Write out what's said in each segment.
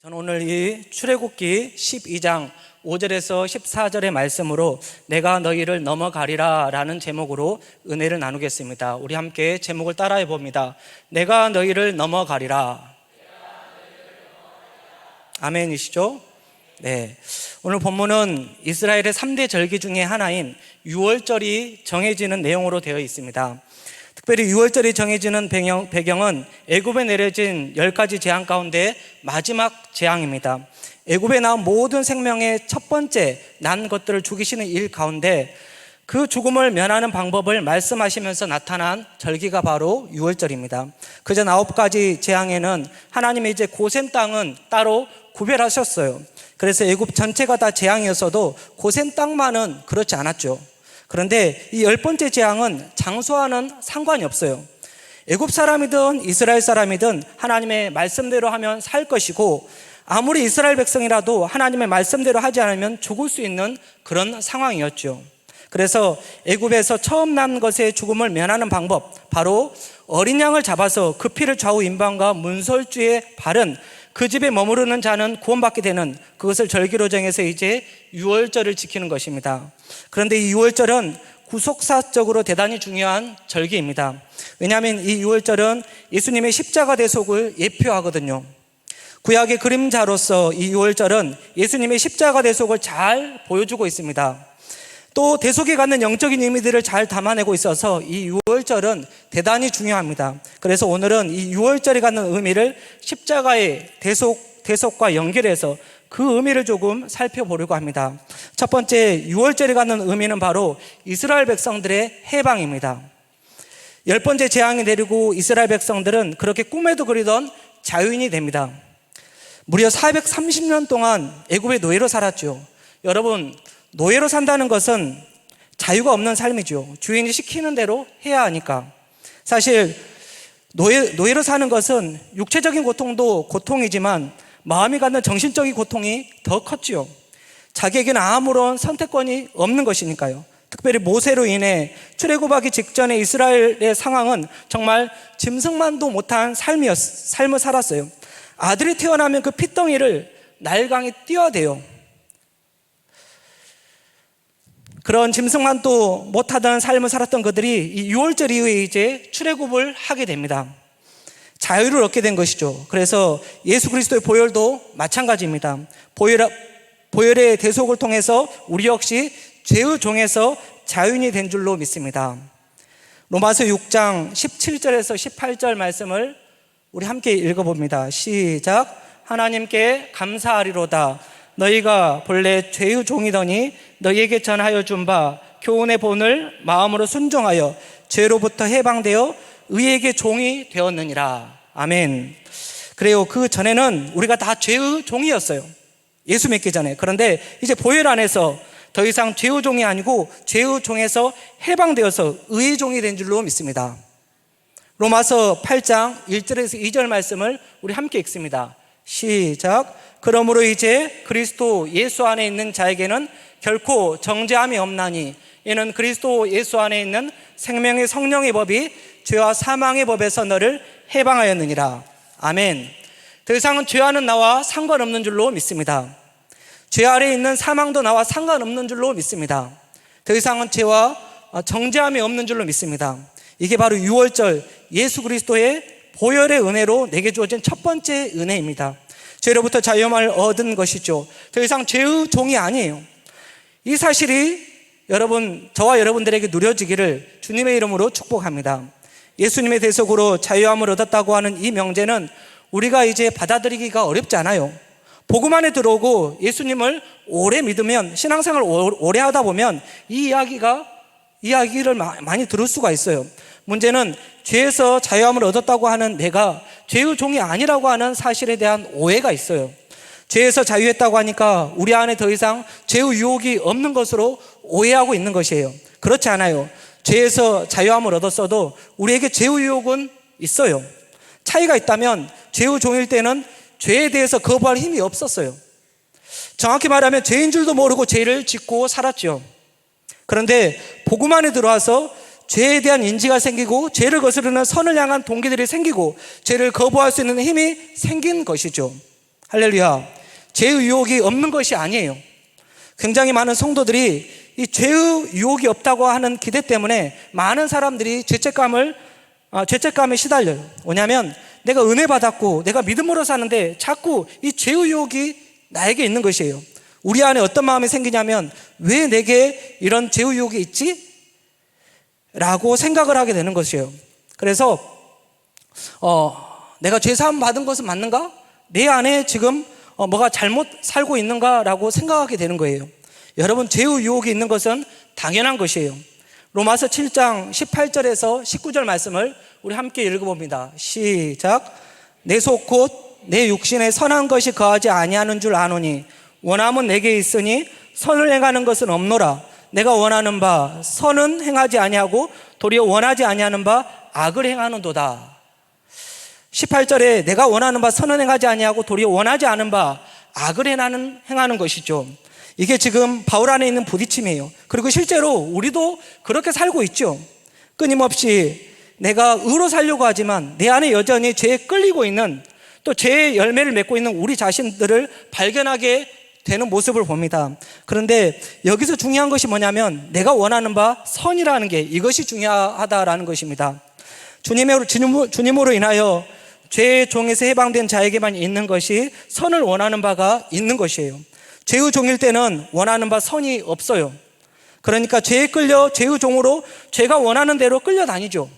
저는 오늘 이 출애굽기 12장 5절에서 14절의 말씀으로 내가 너희를 넘어가리라 라는 제목으로 은혜를 나누겠습니다. 우리 함께 제목을 따라해 봅니다. 내가 너희를 넘어가리라. 아멘이시죠? 네. 오늘 본문은 이스라엘의 3대 절기 중에 하나인 6월절이 정해지는 내용으로 되어 있습니다. 특별히 6월절이 정해지는 배경, 배경 은 애굽에 내려진 10가지 재앙 가운데 마지막 재앙입니다. 애굽에 나온 모든 생명의 첫 번째 난 것들을 죽이시는 일 가운데 그 죽음을 면하는 방법을 말씀하시면서 나타난 절기가 바로 6월절입니다. 그전 아홉 가지 재앙에는 하나님의 이제 고센 땅은 따로 구별하셨어요. 그래서 애굽 전체가 다 재앙이었어도 고센 땅만은 그렇지 않았죠. 그런데 이 열 번째 재앙은 장소와는 상관이 없어요. 애굽 사람이든 이스라엘 사람이든 하나님의 말씀대로 하면 살 것이고 아무리 이스라엘 백성이라도 하나님의 말씀대로 하지 않으면 죽을 수 있는 그런 상황이었죠. 그래서 애굽에서 처음 난 것의 죽음을 면하는 방법 바로 어린 양을 잡아서 그 피를 좌우 임방과 문설주에 바른 그 집에 머무르는 자는 구원받게 되는 그것을 절기로 정해서 이제 유월절을 지키는 것입니다. 그런데 이 유월절은 구속사적으로 대단히 중요한 절기입니다. 왜냐하면 이 유월절은 예수님의 십자가 대속을 예표하거든요. 구약의 그림자로서 이 유월절은 예수님의 십자가 대속을 잘 보여주고 있습니다. 또 대속에 갖는 영적인 의미들을 잘 담아내고 있어서 이 6월절은 대단히 중요합니다. 그래서 오늘은 이 6월절이 갖는 의미를 십자가의 대속, 대속과 연결해서 그 의미를 조금 살펴보려고 합니다. 첫 번째 6월절이 갖는 의미는 바로 이스라엘 백성들의 해방입니다. 열 번째 재앙이 내리고 이스라엘 백성들은 그렇게 꿈에도 그리던 자유인이 됩니다. 무려 430년 동안 애굽의 노예로 살았죠. 여러분, 노예로 산다는 것은 자유가 없는 삶이죠. 주인이 시키는 대로 해야 하니까. 사실 노예, 노예로 사는 것은 육체적인 고통도 고통이지만 마음이 갖는 정신적인 고통이 더 컸지요. 자기에게는 아무런 선택권이 없는 것이니까요. 특별히 모세로 인해 출애굽하기 직전에 이스라엘의 상황은 정말 짐승만도 못한 삶이었, 삶을 살았어요. 아들이 태어나면 그 핏덩이를 날강에 띄어대요. 그런 짐승만도 못하던 삶을 살았던 그들이 이 6월절 이후에 이제 출애굽을 하게 됩니다. 자유를 얻게 된 것이죠. 그래서 예수 그리스도의 보혈도 마찬가지입니다. 보혈, 보혈의 대속을 통해서 우리 역시 죄의 종에서 자유인이 된 줄로 믿습니다. 로마서 6장 17절에서 18절 말씀을 우리 함께 읽어봅니다. 시작. 하나님께 감사하리로다. 너희가 본래 죄의 종이더니 너희에게 전하여 준 바 교훈의 본을 마음으로 순종하여 죄로부터 해방되어 의에게 종이 되었느니라. 아멘. 그래요. 그 전에는 우리가 다 죄의 종이었어요. 예수 믿기 전에. 그런데 이제 보혈 안에서 더 이상 죄의 종이 아니고 죄의 종에서 해방되어서 의의 종이 된 줄로 믿습니다. 로마서 8장 1절에서 2절 말씀을 우리 함께 읽습니다. 시작. 그러므로 이제 그리스도 예수 안에 있는 자에게는 결코 정죄함이 없나니 이는 그리스도 예수 안에 있는 생명의 성령의 법이 죄와 사망의 법에서 너를 해방하였느니라. 아멘. 더 이상은 죄와는 나와 상관없는 줄로 믿습니다. 죄 아래에 있는 사망도 나와 상관없는 줄로 믿습니다. 더 이상은 죄와 정죄함이 없는 줄로 믿습니다. 이게 바로 6월절 예수 그리스도의 보혈의 은혜로 내게 주어진 첫 번째 은혜입니다. 죄로부터 자유함을 얻은 것이죠. 더 이상 죄의 종이 아니에요. 이 사실이 여러분, 저와 여러분들에게 누려지기를 주님의 이름으로 축복합니다. 예수님의 대속으로 자유함을 얻었다고 하는 이 명제는 우리가 이제 받아들이기가 어렵지 않아요. 복음 안에 들어오고 예수님을 오래 믿으면 신앙생활 오래 하다 보면 이 이야기가 이야기를 많이 들을 수가 있어요. 문제는 죄에서 자유함을 얻었다고 하는 내가 죄의 종이 아니라고 하는 사실에 대한 오해가 있어요. 죄에서 자유했다고 하니까 우리 안에 더 이상 죄의 유혹이 없는 것으로 오해하고 있는 것이에요. 그렇지 않아요. 죄에서 자유함을 얻었어도 우리에게 죄의 유혹은 있어요. 차이가 있다면 죄의 종일 때는 죄에 대해서 거부할 힘이 없었어요. 정확히 말하면 죄인 줄도 모르고 죄를 짓고 살았죠. 그런데 복음 안에 들어와서 죄에 대한 인지가 생기고 죄를 거스르는 선을 향한 동기들이 생기고 죄를 거부할 수 있는 힘이 생긴 것이죠. 할렐루야. 죄의 유혹이 없는 것이 아니에요. 굉장히 많은 성도들이 이 죄의 유혹이 없다고 하는 기대 때문에 많은 사람들이 죄책감을 아, 죄책감에 시달려요. 뭐냐면 내가 은혜 받았고 내가 믿음으로 사는데 자꾸 이 죄의 유혹이 나에게 있는 것이에요. 우리 안에 어떤 마음이 생기냐면 왜 내게 이런 죄의 유혹이 있지? 라고 생각을 하게 되는 것이에요. 그래서 어, 내가 죄 사함 받은 것은 맞는가? 내 안에 지금 어, 뭐가 잘못 살고 있는가 라고 생각하게 되는 거예요. 여러분 죄의 유혹이 있는 것은 당연한 것이에요. 로마서 7장 18절에서 19절 말씀을 우리 함께 읽어봅니다. 시작. 내 속 곧 내 육신에 선한 것이 거하지 아니하는 줄 아노니 원함은 내게 있으니 선을 행하는 것은 없노라. 내가 원하는 바 선은 행하지 아니하고 도리어 원하지 아니하는 바 악을 행하는도다. 18절에 내가 원하는 바 선은 행하지 아니하고 도리어 원하지 않은 바 악을 행하는, 행하는 것이죠. 이게 지금 바울 안에 있는 부딪힘이에요. 그리고 실제로 우리도 그렇게 살고 있죠. 끊임없이 내가 의로 살려고 하지만 내 안에 여전히 죄에 끌리고 있는 또 죄의 열매를 맺고 있는 우리 자신들을 발견하게 되는 모습을 봅니다. 그런데 여기서 중요한 것이 뭐냐면 내가 원하는 바 선이라는 게 이것이 중요하다라는 것입니다. 주님의, 주님, 주님으로 인하여 죄의 종에서 해방된 자에게만 있는 것이 선을 원하는 바가 있는 것이에요. 죄의 종일 때는 원하는 바 선이 없어요. 그러니까 죄에 끌려 죄의 종으로 죄가 원하는 대로 끌려다니죠.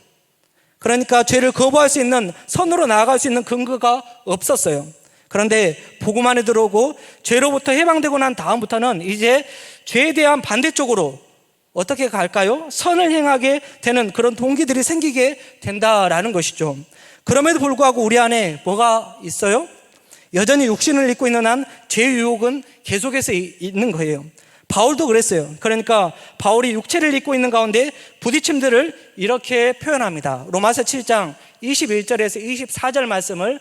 그러니까 죄를 거부할 수 있는 선으로 나아갈 수 있는 근거가 없었어요. 그런데 복음 안에 들어오고 죄로부터 해방되고 난 다음부터는 이제 죄에 대한 반대쪽으로 어떻게 갈까요? 선을 행하게 되는 그런 동기들이 생기게 된다라는 것이죠. 그럼에도 불구하고 우리 안에 뭐가 있어요? 여전히 육신을 입고 있는 한 죄의 유혹은 계속해서 있는 거예요. 바울도 그랬어요. 그러니까 바울이 육체를 입고 있는 가운데 부딪힘들을 이렇게 표현합니다. 로마서 7장 21절에서 24절 말씀을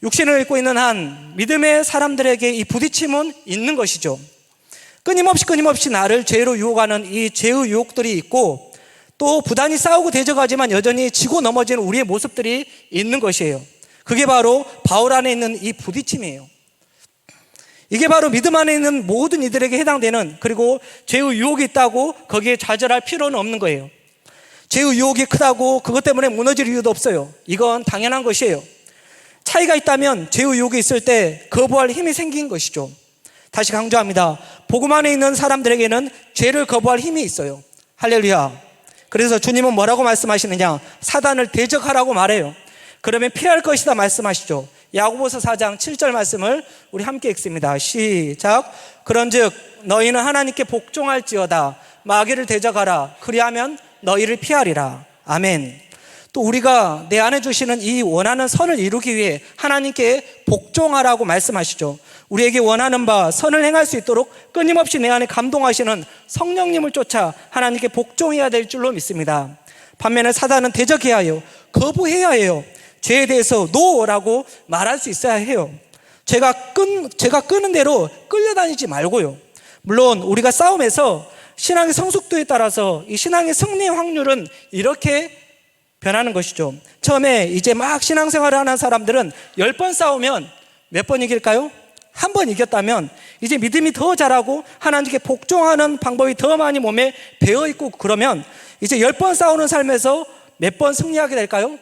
육신을 입고 있는 한 믿음의 사람들에게 이 부딪힘은 있는 것이죠. 끊임없이 끊임없이 나를 죄로 유혹하는 이 죄의 유혹들이 있고 또 부단히 싸우고 대적하지만 여전히 지고 넘어지는 우리의 모습들이 있는 것이에요. 그게 바로 바울 안에 있는 이 부딪힘이에요. 이게 바로 믿음 안에 있는 모든 이들에게 해당되는 그리고 죄의 유혹이 있다고 거기에 좌절할 필요는 없는 거예요. 죄의 유혹이 크다고 그것 때문에 무너질 이유도 없어요. 이건 당연한 것이에요. 차이가 있다면 죄의 유혹이 있을 때 거부할 힘이 생긴 것이죠. 다시 강조합니다. 복음 안에 있는 사람들에게는 죄를 거부할 힘이 있어요. 할렐루야. 그래서 주님은 뭐라고 말씀하시느냐? 사단을 대적하라고 말해요. 그러면 피할 것이다 말씀하시죠. 야고보서 4장 7절 말씀을 우리 함께 읽습니다. 시작. 그런즉 너희는 하나님께 복종할지어다 마귀를 대적하라 그리하면 너희를 피하리라. 아멘. 또 우리가 내 안에 주시는 이 원하는 선을 이루기 위해 하나님께 복종하라고 말씀하시죠. 우리에게 원하는 바 선을 행할 수 있도록 끊임없이 내 안에 감동하시는 성령님을 쫓아 하나님께 복종해야 될 줄로 믿습니다. 반면에 사단은 대적해야 해요. 거부해야 해요. 죄에 대해서 노라고 말할 수 있어야 해요. 제가 끈, 제가 끄는 대로 끌려다니지 말고요. 물론 우리가 싸움에서 신앙의 성숙도에 따라서 이 신앙의 승리 확률은 이렇게 변하는 것이죠. 처음에 이제 막 신앙생활을 하는 사람들은 열번 싸우면 몇 번 이길까요? 한 번 이겼다면 이제 믿음이 더 자라고 하나님께 복종하는 방법이 더 많이 몸에 배어 있고 그러면 이제 열번 싸우는 삶에서 몇 번 승리하게 될까요?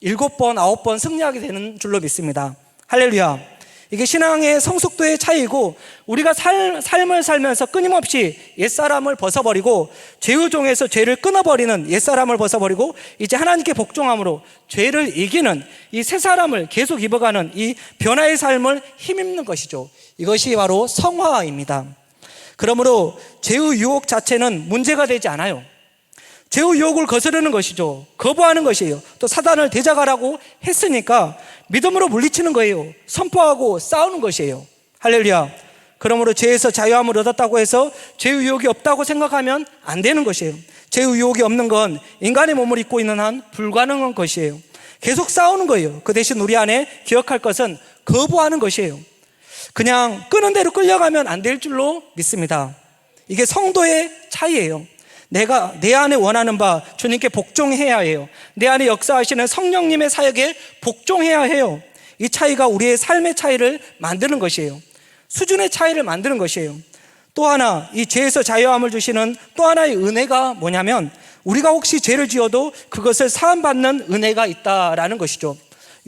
일곱 번, 아홉 번 승리하게 되는 줄로 믿습니다. 할렐루야. 이게 신앙의 성숙도의 차이고 우리가 살, 삶을 살면서 끊임없이 옛사람을 벗어버리고 죄의 종에서 죄를 끊어버리는 옛사람을 벗어버리고 이제 하나님께 복종함으로 죄를 이기는 이 새 사람을 계속 입어가는 이 변화의 삶을 힘입는 것이죠. 이것이 바로 성화입니다. 그러므로 죄의 유혹 자체는 문제가 되지 않아요. 죄의 유혹을 거스르는 것이죠. 거부하는 것이에요. 또 사단을 대적하라고 했으니까 믿음으로 물리치는 거예요. 선포하고 싸우는 것이에요. 할렐루야. 그러므로 죄에서 자유함을 얻었다고 해서 죄 의욕이 없다고 생각하면 안 되는 것이에요. 죄 의욕이 없는 건 인간의 몸을 입고 있는 한 불가능한 것이에요. 계속 싸우는 거예요. 그 대신 우리 안에 기억할 것은 거부하는 것이에요. 그냥 끄는 대로 끌려가면 안 될 줄로 믿습니다. 이게 성도의 차이예요. 내가 내 안에 원하는 바 주님께 복종해야 해요. 내 안에 역사하시는 성령님의 사역에 복종해야 해요. 이 차이가 우리의 삶의 차이를 만드는 것이에요. 수준의 차이를 만드는 것이에요. 또 하나 이 죄에서 자유함을 주시는 또 하나의 은혜가 뭐냐면 우리가 혹시 죄를 지어도 그것을 사함 받는 은혜가 있다라는 것이죠.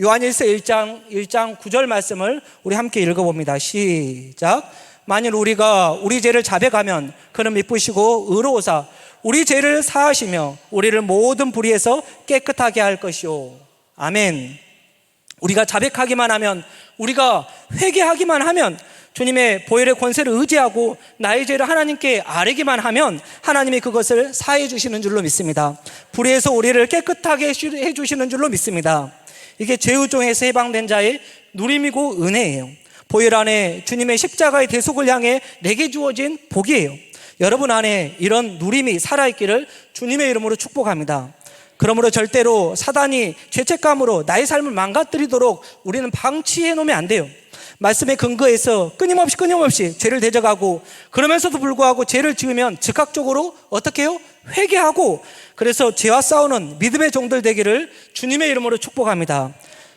요한일서 1장 1장 9절 말씀을 우리 함께 읽어 봅니다. 시작. 만일 우리가 우리 죄를 자백하면 그는 미쁘시고 의로우사 우리 죄를 사하시며 우리를 모든 불의에서 깨끗하게 할 것이요. 아멘. 우리가 자백하기만 하면 우리가 회개하기만 하면 주님의 보혈의 권세를 의지하고 나의 죄를 하나님께 아뢰기만 하면 하나님이 그것을 사해 주시는 줄로 믿습니다. 불의에서 우리를 깨끗하게 해 주시는 줄로 믿습니다. 이게 죄의종에서 해방된 자의 누림이고 은혜예요. 보혈 안에 주님의 십자가의 대속을 향해 내게 주어진 복이에요. 여러분 안에 이런 누림이 살아있기를 주님의 이름으로 축복합니다. 그러므로 절대로 사단이 죄책감으로 나의 삶을 망가뜨리도록 우리는 방치해 놓으면 안 돼요. 말씀에 근거해서 끊임없이 끊임없이 죄를 대적하고 그러면서도 불구하고 죄를 지으면 즉각적으로 어떻게 해요? 회개하고 그래서 죄와 싸우는 믿음의 종들 되기를 주님의 이름으로 축복합니다.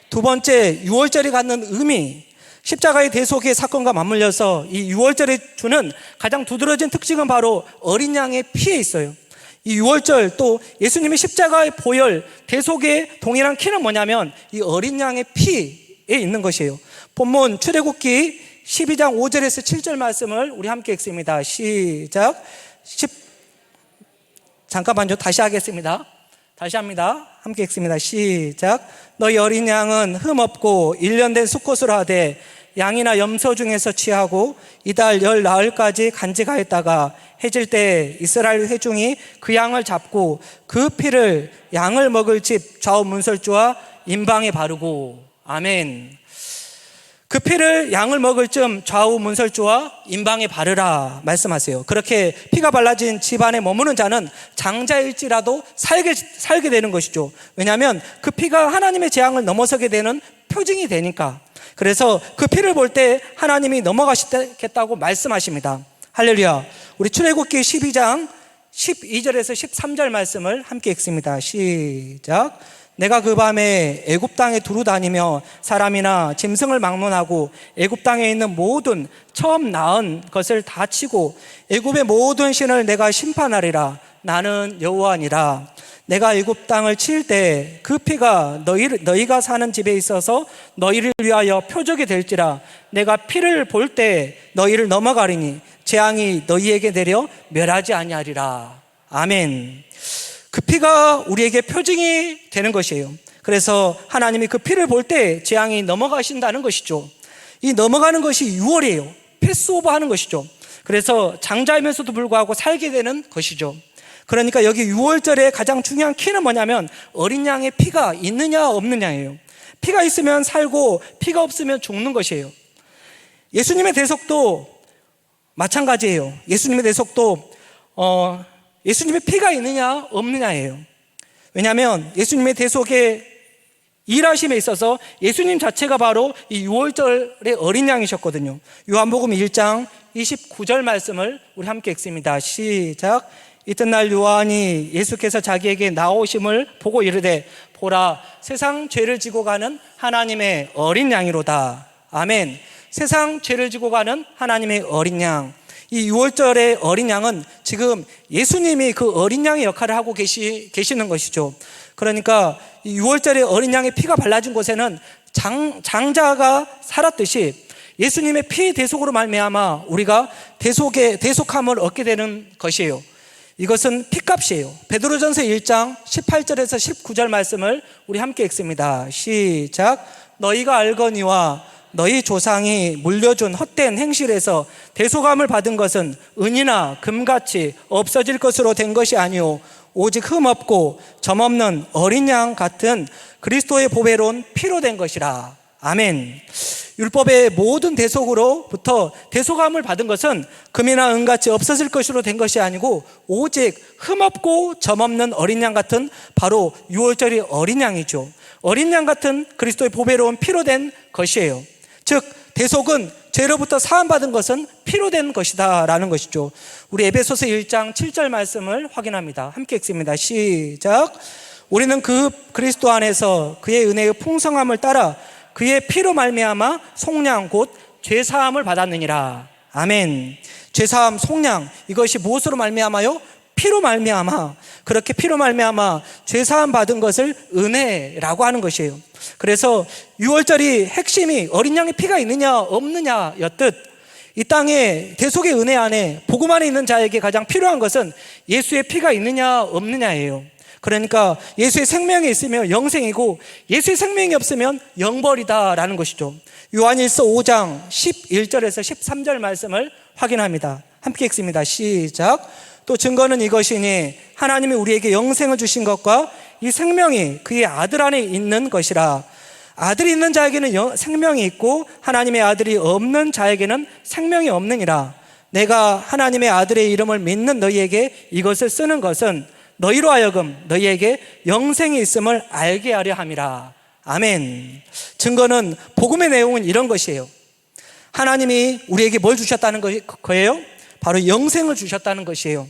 두 번째, 6월절이 갖는 의미. 십자가의 대속의 사건과 맞물려서 이 6월절이 주는 가장 두드러진 특징은 바로 어린 양의 피에 있어요. 이 6월절 또 예수님의 십자가의 보혈, 대속의 동일한 키는 뭐냐면 이 어린 양의 피에 있는 것이에요. 본문 출애굽기 12장 5절에서 7절 말씀을 우리 함께 읽습니다. 시작. 10 잠깐만요. 다시 하겠습니다. 다시 합니다. 함께 읽습니다. 시작. 너희 어린 양은 흠 없고 1년 된 수컷으로 하되 양이나 염소 중에서 취하고 이달 열 나흘까지 간직하였다가 해질 때 이스라엘 회중이 그 양을 잡고 그 피를 양을 먹을 집 좌우 문설주와 임방에 바르고 아멘. 그 피를 양을 먹을 쯤 좌우 문설주와 임방에 바르라 말씀하세요. 그렇게 피가 발라진 집안에 머무는 자는 장자일지라도 살게, 살게 되는 것이죠. 왜냐하면 그 피가 하나님의 재앙을 넘어서게 되는 표징이 되니까. 그래서 그 피를 볼 때 하나님이 넘어가시겠다고 말씀하십니다. 할렐루야. 우리 출애굽기 12장 12절에서 13절 말씀을 함께 읽습니다. 시작. 내가 그 밤에 애굽 땅에 두루 다니며 사람이나 짐승을 막론하고 애굽 땅에 있는 모든 처음 낳은 것을 다 치고 애굽의 모든 신을 내가 심판하리라. 나는 여호와니라. 내가 애굽 땅을 칠 때 그 피가 너희 너희가 사는 집에 있어서 너희를 위하여 표적이 될지라. 내가 피를 볼 때 너희를 넘어가리니 재앙이 너희에게 내려 멸하지 아니하리라. 아멘. 그 피가 우리에게 표징이 되는 것이에요. 그래서 하나님이 그 피를 볼 때 재앙이 넘어가신다는 것이죠. 이 넘어가는 것이 6월이에요. 패스오버 하는 것이죠. 그래서 장자이면서도 불구하고 살게 되는 것이죠. 그러니까 여기 6월절에 가장 중요한 키는 뭐냐면 어린 양의 피가 있느냐 없느냐예요. 피가 있으면 살고 피가 없으면 죽는 것이에요. 예수님의 대속도 마찬가지예요. 예수님의 대속도 어, 예수님의 피가 있느냐 없느냐예요. 왜냐하면 예수님의 대속에 일하심에 있어서 예수님 자체가 바로 이 6월절의 어린 양이셨거든요. 요한복음 1장 29절 말씀을 우리 함께 읽습니다. 시작. 이튿날 요한이 예수께서 자기에게 나오심을 보고 이르되 보라 세상 죄를 지고 가는 하나님의 어린 양이로다. 아멘. 세상 죄를 지고 가는 하나님의 어린 양. 이 6월절의 어린 양은 지금 예수님이 그 어린 양의 역할을 하고 계시, 계시는 것이죠. 그러니까 이 6월절의 어린 양의 피가 발라진 곳에는 장, 장자가 살았듯이 예수님의 피 대속으로 말미암아 우리가 대속의 대속함을 얻게 되는 것이에요. 이것은 피값이에요. 베드로전서 1장 18절에서 19절 말씀을 우리 함께 읽습니다. 시작. 너희가 알거니와 너희 조상이 물려준 헛된 행실에서 대소감을 받은 것은 은이나 금같이 없어질 것으로 된 것이 아니오 오직 흠없고 점없는 어린 양 같은 그리스도의 보배로운 피로 된 것이라. 아멘. 율법의 모든 대속으로부터 대속함을 받은 것은 금이나 은같이 없어질 것으로 된 것이 아니고 오직 흠없고 점없는 어린 양 같은 바로 유월절이 어린 양이죠. 어린 양 같은 그리스도의 보배로운 피로 된 것이에요. 즉 대속은 죄로부터 사함받은 것은 피로 된 것이다 라는 것이죠. 우리 에베소서 1장 7절 말씀을 확인합니다. 함께 읽습니다. 시작. 우리는 그 그리스도 안에서 그의 은혜의 풍성함을 따라 그의 피로 말미암아 속량 곧 죄사함을 받았느니라. 아멘. 죄사함 속량 이것이 무엇으로 말미암아요? 피로 말미암아 그렇게 피로 말미암아 죄 사함 받은 것을 은혜라고 하는 것이에요. 그래서 유월절이 핵심이 어린 양의 피가 있느냐 없느냐였듯 이 땅에 대속의 은혜 안에 복음 안에 있는 자에게 가장 필요한 것은 예수의 피가 있느냐 없느냐예요. 그러니까 예수의 생명이 있으면 영생이고 예수의 생명이 없으면 영벌이다라는 것이죠. 요한일서 5장 11절에서 13절 말씀을 확인합니다. 함께 읽습니다. 시작. 또 증거는 이것이니 하나님이 우리에게 영생을 주신 것과 이 생명이 그의 아들 안에 있는 것이라. 아들이 있는 자에게는 영- 생명이 있고 하나님의 아들이 없는 자에게는 생명이 없느니라. 내가 하나님의 아들의 이름을 믿는 너희에게 이것을 쓰는 것은 너희로 하여금 너희에게 영생이 있음을 알게 하려 함이라. 아멘. 증거는 복음의 내용은 이런 것이에요. 하나님이 우리에게 뭘 주셨다는 거- 거예요? 바로 영생을 주셨다는 것이에요.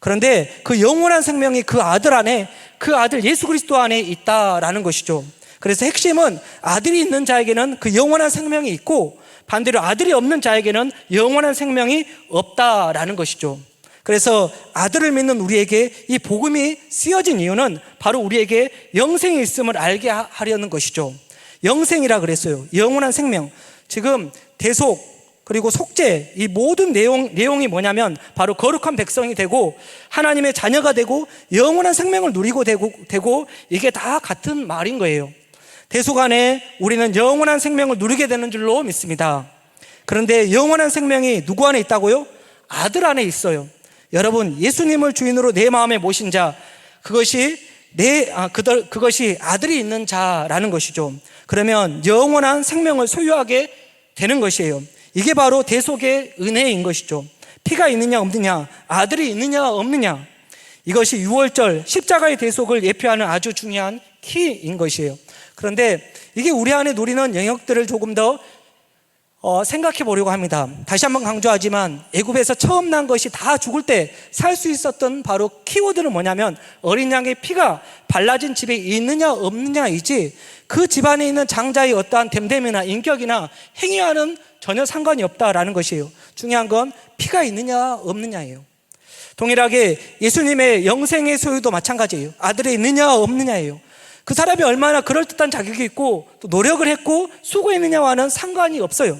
그런데 그 영원한 생명이 그 아들 안에, 그 아들 예수 그리스도 안에 있다라는 것이죠. 그래서 핵심은 아들이 있는 자에게는 그 영원한 생명이 있고 반대로 아들이 없는 자에게는 영원한 생명이 없다라는 것이죠. 그래서 아들을 믿는 우리에게 이 복음이 쓰여진 이유는 바로 우리에게 영생이 있음을 알게 하- 하려는 것이죠. 영생이라 그랬어요. 영원한 생명. 지금 대속 그리고 속죄 이 모든 내용 내용이 뭐냐면 바로 거룩한 백성이 되고 하나님의 자녀가 되고 영원한 생명을 누리고 되고 되고 이게 다 같은 말인 거예요. 대속 안에 우리는 영원한 생명을 누리게 되는 줄로 믿습니다. 그런데 영원한 생명이 누구 안에 있다고요? 아들 안에 있어요. 여러분, 예수님을 주인으로 내 마음에 모신 자, 그것이 내, 아, 그들, 그것이 아들이 있는 자라는 것이죠. 그러면 영원한 생명을 소유하게 되는 것이에요. 이게 바로 대속의 은혜인 것이죠. 피가 있느냐, 없느냐, 아들이 있느냐, 없느냐. 이것이 6월절 십자가의 대속을 예표하는 아주 중요한 키인 것이에요. 그런데 이게 우리 안에 누리는 영역들을 조금 더 어, 생각해 보려고 합니다. 다시 한번 강조하지만 애굽에서 처음 난 것이 다 죽을 때 살 수 있었던 바로 키워드는 뭐냐면 어린 양의 피가 발라진 집에 있느냐 없느냐이지 그 집안에 있는 장자의 어떠한 됨됨이나 인격이나 행위와는 전혀 상관이 없다라는 것이에요. 중요한 건 피가 있느냐 없느냐예요. 동일하게 예수님의 영생의 소유도 마찬가지예요. 아들이 있느냐 없느냐예요. 그 사람이 얼마나 그럴듯한 자격이 있고 또 노력을 했고 수고했느냐와는 상관이 없어요.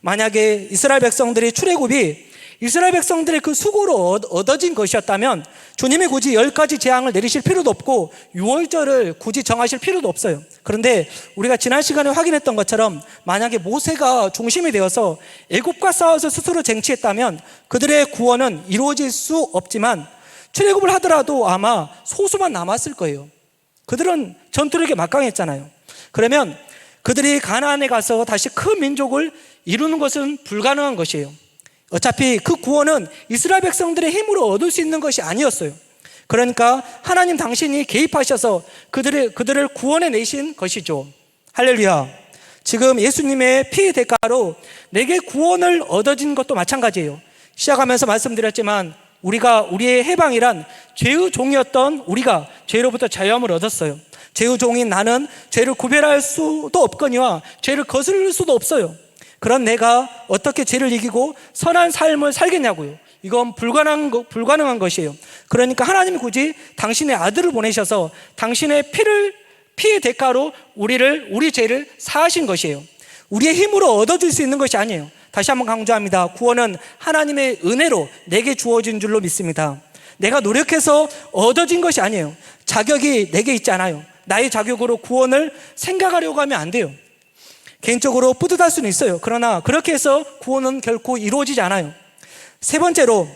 만약에 이스라엘 백성들이 출애굽이 이스라엘 백성들의 그 수고로 얻- 얻어진 것이었다면 주님이 굳이 열 가지 재앙을 내리실 필요도 없고 유월절을 굳이 정하실 필요도 없어요. 그런데 우리가 지난 시간에 확인했던 것처럼 만약에 모세가 중심이 되어서 애굽과 싸워서 스스로 쟁취했다면 그들의 구원은 이루어질 수 없지만 출애굽을 하더라도 아마 소수만 남았을 거예요. 그들은 전투력에 막강했잖아요. 그러면 그들이 가나안에 가서 다시 큰 민족을 이루는 것은 불가능한 것이에요. 어차피 그 구원은 이스라엘 백성들의 힘으로 얻을 수 있는 것이 아니었어요. 그러니까 하나님 당신이 개입하셔서 그들을 그들을 구원해 내신 것이죠. 할렐루야. 지금 예수님의 피의 대가로 내게 구원을 얻어진 것도 마찬가지예요. 시작하면서 말씀드렸지만 우리가 우리의 해방이란 죄의 종이었던 우리가 죄로부터 자유함을 얻었어요. 죄의 종인 나는 죄를 구별할 수도 없거니와 죄를 거스를 수도 없어요. 그런 내가 어떻게 죄를 이기고 선한 삶을 살겠냐고요. 이건 불가능한, 거- 불가능한 것이에요. 그러니까 하나님이 굳이 당신의 아들을 보내셔서 당신의 피를, 피의 대가로 우리를, 우리 죄를 사하신 것이에요. 우리의 힘으로 얻어질 수 있는 것이 아니에요. 다시 한번 강조합니다. 구원은 하나님의 은혜로 내게 주어진 줄로 믿습니다. 내가 노력해서 얻어진 것이 아니에요. 자격이 내게 있지 않아요. 나의 자격으로 구원을 생각하려고 하면 안 돼요. 개인적으로 뿌듯할 수는 있어요. 그러나 그렇게 해서 구원은 결코 이루어지지 않아요. 세 번째로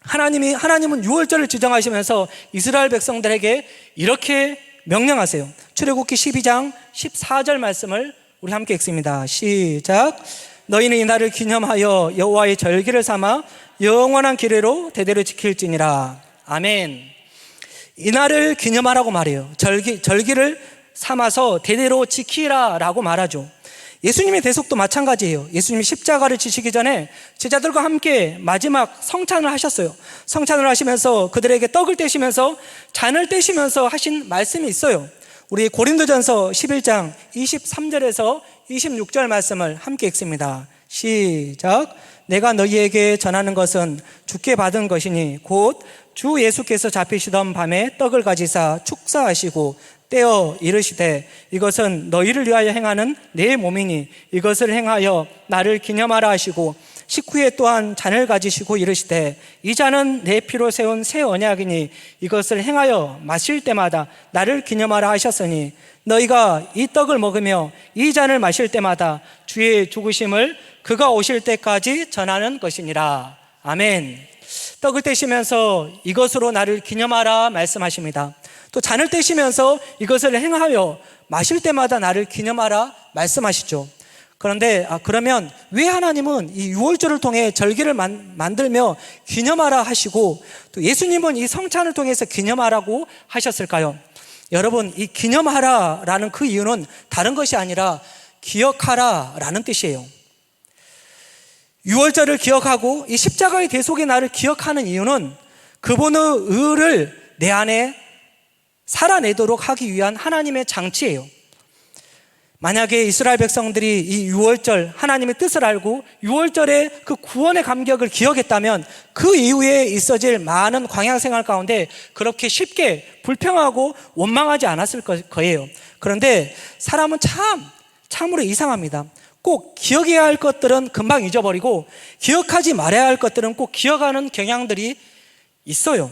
하나님이 하나님은 유월절을 지정하시면서 이스라엘 백성들에게 이렇게 명령하세요. 출애굽기 12장 14절 말씀을 우리 함께 읽습니다. 시작. 너희는 이날을 기념하여 여호와의 절기를 삼아 영원한 기례로 대대로 지킬지니라. 아멘. 이날을 기념하라고 말해요. 절기 절기를 삼아서 대대로 지키라라고 말하죠. 예수님의 대속도 마찬가지예요. 예수님이 십자가를 지시기 전에 제자들과 함께 마지막 성찬을 하셨어요. 성찬을 하시면서 그들에게 떡을 떼시면서 잔을 떼시면서 하신 말씀이 있어요. 우리 고린도전서 11장 23절에서 26절 말씀을 함께 읽습니다. 시작. 내가 너희에게 전하는 것은 주께 받은 것이니 곧 주 예수께서 잡히시던 밤에 떡을 가지사 축사하시고 떼어 이르시되 이것은 너희를 위하여 행하는 내 몸이니 이것을 행하여 나를 기념하라 하시고 식후에 또한 잔을 가지시고 이르시되 이 잔은 내 피로 세운 새 언약이니 이것을 행하여 마실 때마다 나를 기념하라 하셨으니 너희가 이 떡을 먹으며 이 잔을 마실 때마다 주의 죽으심을 그가 오실 때까지 전하는 것이니라. 아멘. 떡을 떼시면서 이것으로 나를 기념하라 말씀하십니다 또 잔을 떼시면서 이것을 행하여 마실 때마다 나를 기념하라 말씀하시죠. 그런데 아, 그러면 왜 하나님은 이 유월절을 통해 절기를 만, 만들며 기념하라 하시고 또 예수님은 이 성찬을 통해서 기념하라고 하셨을까요? 여러분 이 기념하라라는 그 이유는 다른 것이 아니라 기억하라라는 뜻이에요. 유월절을 기억하고 이 십자가의 대속의 날을 기억하는 이유는 그분의 의를 내 안에 살아내도록 하기 위한 하나님의 장치예요. 만약에 이스라엘 백성들이 이 6월절 하나님의 뜻을 알고 6월절의 그 구원의 감격을 기억했다면 그 이후에 있어질 많은 광야 생활 가운데 그렇게 쉽게 불평하고 원망하지 않았을 거예요. 그런데 사람은 참 참으로 이상합니다. 꼭 기억해야 할 것들은 금방 잊어버리고 기억하지 말아야 할 것들은 꼭 기억하는 경향들이 있어요.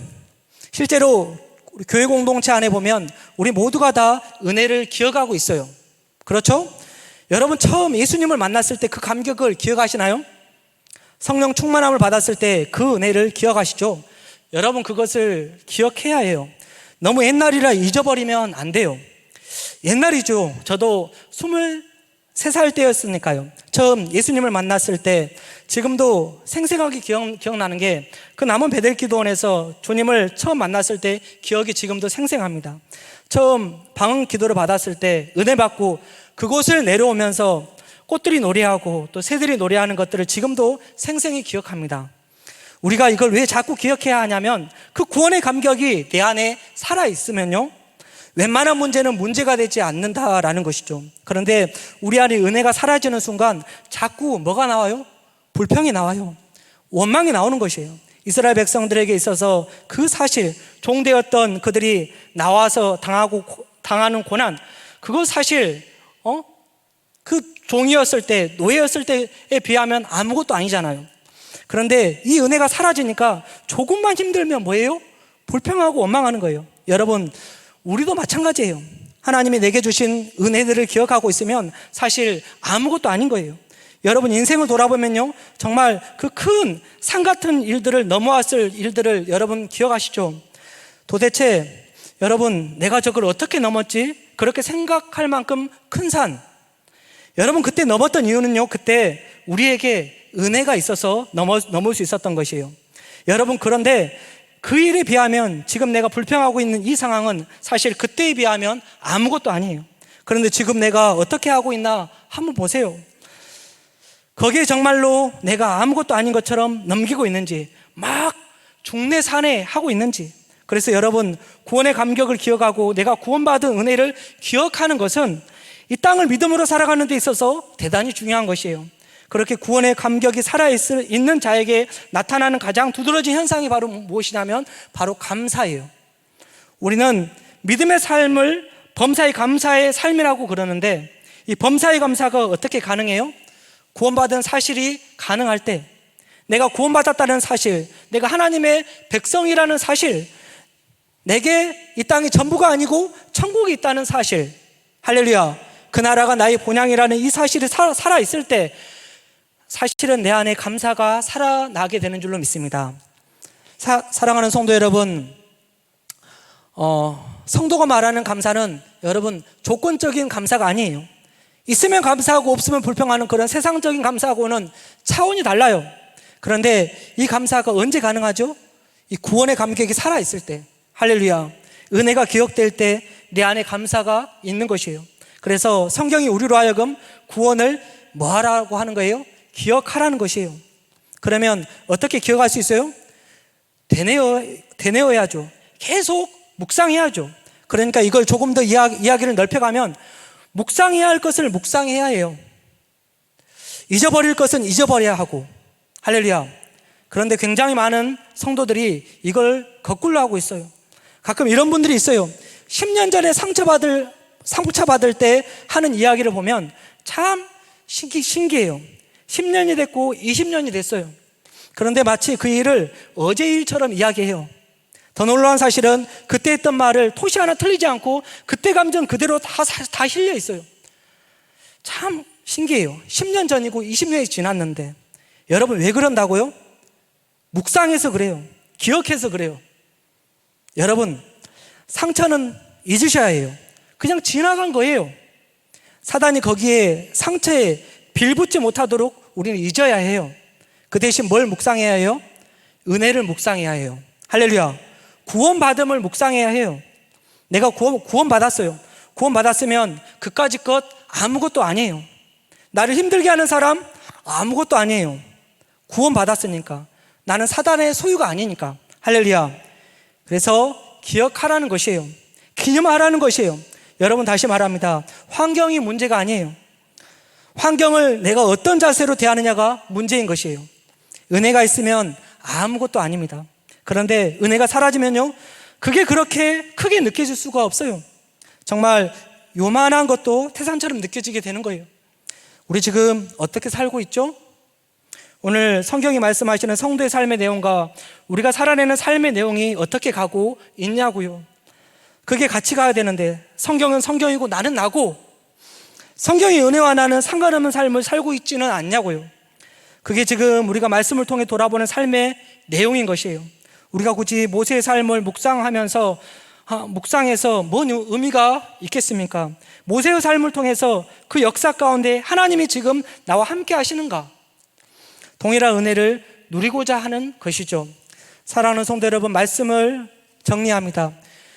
실제로 우리 교회 공동체 안에 보면 우리 모두가 다 은혜를 기억하고 있어요. 그렇죠? 여러분 처음 예수님을 만났을 때 그 감격을 기억하시나요? 성령 충만함을 받았을 때 그 은혜를 기억하시죠? 여러분 그것을 기억해야 해요. 너무 옛날이라 잊어버리면 안 돼요. 옛날이죠. 저도 23살 때였으니까요. 처음 예수님을 만났을 때 지금도 생생하게 기억, 기억나는 게 그 남은 베델 기도원에서 주님을 처음 만났을 때 기억이 지금도 생생합니다. 처음 방언 기도를 받았을 때 은혜 받고 그곳을 내려오면서 꽃들이 노래하고 또 새들이 노래하는 것들을 지금도 생생히 기억합니다. 우리가 이걸 왜 자꾸 기억해야 하냐면 그 구원의 감격이 내 안에 살아 있으면요. 웬만한 문제는 문제가 되지 않는다라는 것이죠. 그런데 우리 안에 은혜가 사라지는 순간 자꾸 뭐가 나와요? 불평이 나와요. 원망이 나오는 것이에요. 이스라엘 백성들에게 있어서 그 사실, 종되었던 그들이 나와서 당하고, 당하는 고난, 그거 사실, 어? 그 종이었을 때, 노예였을 때에 비하면 아무것도 아니잖아요. 그런데 이 은혜가 사라지니까 조금만 힘들면 뭐예요? 불평하고 원망하는 거예요. 여러분, 우리도 마찬가지예요. 하나님이 내게 주신 은혜들을 기억하고 있으면 사실 아무것도 아닌 거예요. 여러분 인생을 돌아보면요. 정말 그 큰 산 같은 일들을 넘어왔을 일들을 여러분 기억하시죠? 도대체 여러분 내가 저걸 어떻게 넘었지? 그렇게 생각할 만큼 큰 산. 여러분 그때 넘었던 이유는요. 그때 우리에게 은혜가 있어서 넘어, 넘을 수 있었던 것이에요. 여러분 그런데 그 일에 비하면 지금 내가 불평하고 있는 이 상황은 사실 그때에 비하면 아무것도 아니에요. 그런데 지금 내가 어떻게 하고 있나 한번 보세요. 거기에 정말로 내가 아무것도 아닌 것처럼 넘기고 있는지, 막 중내산에 하고 있는지. 그래서 여러분, 구원의 감격을 기억하고 내가 구원받은 은혜를 기억하는 것은 이 땅을 믿음으로 살아가는 데 있어서 대단히 중요한 것이에요. 그렇게 구원의 감격이 살아있는 자에게 나타나는 가장 두드러진 현상이 바로 무엇이냐면 바로 감사예요. 우리는 믿음의 삶을 범사의 감사의 삶이라고 그러는데 이 범사의 감사가 어떻게 가능해요? 구원받은 사실이 가능할 때 내가 구원받았다는 사실, 내가 하나님의 백성이라는 사실, 내게 이 땅이 전부가 아니고 천국이 있다는 사실, 할렐루야. 그 나라가 나의 본향이라는 이 사실이 살아 있을 때 사실은 내 안에 감사가 살아나게 되는 줄로 믿습니다. 사, 사랑하는 성도 여러분, 어, 성도가 말하는 감사는 여러분 조건적인 감사가 아니에요. 있으면 감사하고 없으면 불평하는 그런 세상적인 감사하고는 차원이 달라요. 그런데 이 감사가 언제 가능하죠? 이 구원의 감격이 살아있을 때. 할렐루야. 은혜가 기억될 때 내 안에 감사가 있는 것이에요. 그래서 성경이 우리로 하여금 구원을 뭐 하라고 하는 거예요? 기억하라는 것이에요. 그러면 어떻게 기억할 수 있어요? 되뇌어, 되뇌어야죠. 계속 묵상해야죠. 그러니까 이걸 조금 더 이야, 이야기를 넓혀가면 묵상해야 할 것을 묵상해야 해요. 잊어버릴 것은 잊어버려야 하고. 할렐루야. 그런데 굉장히 많은 성도들이 이걸 거꾸로 하고 있어요. 가끔 이런 분들이 있어요. 10년 전에 상처받을, 상처받을 때 하는 이야기를 보면 참 신기, 신기해요. 10년이 됐고 20년이 됐어요. 그런데 마치 그 일을 어제 일처럼 이야기해요. 더 놀라운 사실은 그때 했던 말을 토시 하나 틀리지 않고 그때 감정 그대로 다, 사- 다 실려 있어요. 참 신기해요. 10년 전이고 20년이 지났는데 여러분 왜 그런다고요? 묵상해서 그래요. 기억해서 그래요. 여러분 상처는 잊으셔야 해요. 그냥 지나간 거예요. 사단이 거기에 상처에 빌붙지 못하도록 우리는 잊어야 해요. 그 대신 뭘 묵상해야 해요? 은혜를 묵상해야 해요. 할렐루야. 구원받음을 묵상해야 해요. 내가 구원, 구원받았어요. 구원받았으면 그까지 것 아무것도 아니에요. 나를 힘들게 하는 사람 아무것도 아니에요. 구원받았으니까. 나는 사단의 소유가 아니니까. 할렐루야. 그래서 기억하라는 것이에요. 기념하라는 것이에요. 여러분 다시 말합니다. 환경이 문제가 아니에요. 환경을 내가 어떤 자세로 대하느냐가 문제인 것이에요. 은혜가 있으면 아무것도 아닙니다. 그런데 은혜가 사라지면요, 그게 그렇게 크게 느껴질 수가 없어요. 정말 요만한 것도 태산처럼 느껴지게 되는 거예요. 우리 지금 어떻게 살고 있죠? 오늘 성경이 말씀하시는 성도의 삶의 내용과 우리가 살아내는 삶의 내용이 어떻게 가고 있냐고요. 그게 같이 가야 되는데 성경은 성경이고 나는 나고 성경의 은혜와 나는 상관없는 삶을 살고 있지는 않냐고요. 그게 지금 우리가 말씀을 통해 돌아보는 삶의 내용인 것이에요. 우리가 굳이 모세의 삶을 묵상하면서 아, 묵상해서 뭔 의미가 있겠습니까? 모세의 삶을 통해서 그 역사 가운데 하나님이 지금 나와 함께 하시는가? 동일한 은혜를 누리고자 하는 것이죠. 사랑하는 성도 여러분, 말씀을 정리합니다.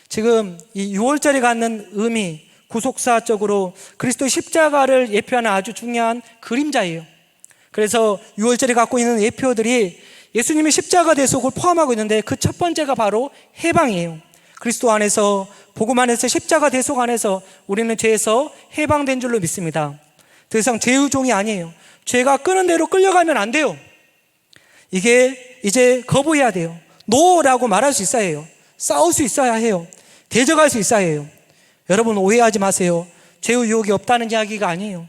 지금 이 6월절이 갖는 의미, 구속사적으로 그리스도 십자가를 예표하는 아주 중요한 그림자예요. 그래서 6월절이 갖고 있는 예표들이 예수님의 십자가 대속을 포함하고 있는데 그 첫 번째가 바로 해방이에요. 그리스도 안에서 복음 안에서 십자가 대속 안에서 우리는 죄에서 해방된 줄로 믿습니다. 더 이상 죄의 종이 아니에요. 죄가 끄는 대로 끌려가면 안 돼요. 이게 이제 거부해야 돼요. 노라고 말할 수 있어야 해요. 싸울 수 있어야 해요. 대적할 수 있어야 해요. 여러분 오해하지 마세요. 죄의 유혹이 없다는 이야기가 아니에요.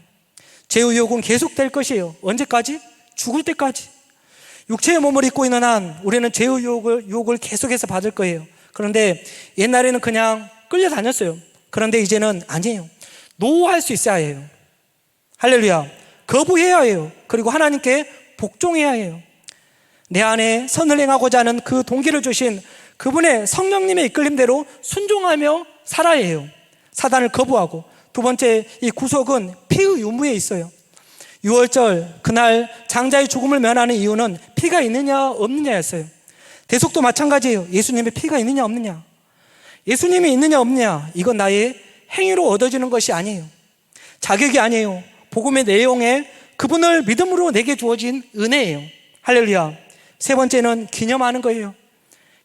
죄의 유혹은 계속될 것이에요. 언제까지? 죽을 때까지. 육체의 몸을 입고 있는 한 우리는 죄의 유혹을, 유혹을 계속해서 받을 거예요. 그런데 옛날에는 그냥 끌려다녔어요. 그런데 이제는 아니에요. 노할 수 있어야 해요. 할렐루야. 거부해야 해요. 그리고 하나님께 복종해야 해요. 내 안에 선을 행하고자 하는 그 동기를 주신 그분의 성령님의 이끌림대로 순종하며 살아야 해요. 사단을 거부하고 두 번째 이 구속은 피의 유무에 있어요. 6월절 그날 장자의 죽음을 면하는 이유는 피가 있느냐 없느냐였어요. 대속도 마찬가지예요. 예수님의 피가 있느냐 없느냐. 예수님이 있느냐 없느냐. 이건 나의 행위로 얻어지는 것이 아니에요. 자격이 아니에요. 복음의 내용에 그분을 믿음으로 내게 주어진 은혜예요. 할렐루야. 세 번째는 기념하는 거예요.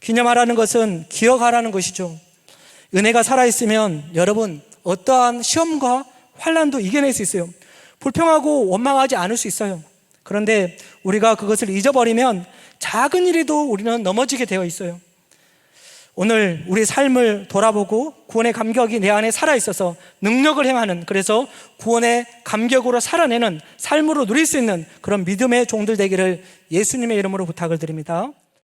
기념하라는 것은 기억하라는 것이죠. 은혜가 살아있으면 여러분 어떠한 시험과 환란도 이겨낼 수 있어요. 불평하고 원망하지 않을 수 있어요. 그런데 우리가 그것을 잊어버리면 작은 일에도 우리는 넘어지게 되어 있어요. 오늘 우리 삶을 돌아보고 구원의 감격이 내 안에 살아있어서 능력을 행하는 그래서 구원의 감격으로 살아내는 삶으로 누릴 수 있는 그런 믿음의 종들 되기를 예수님의 이름으로 부탁을 드립니다.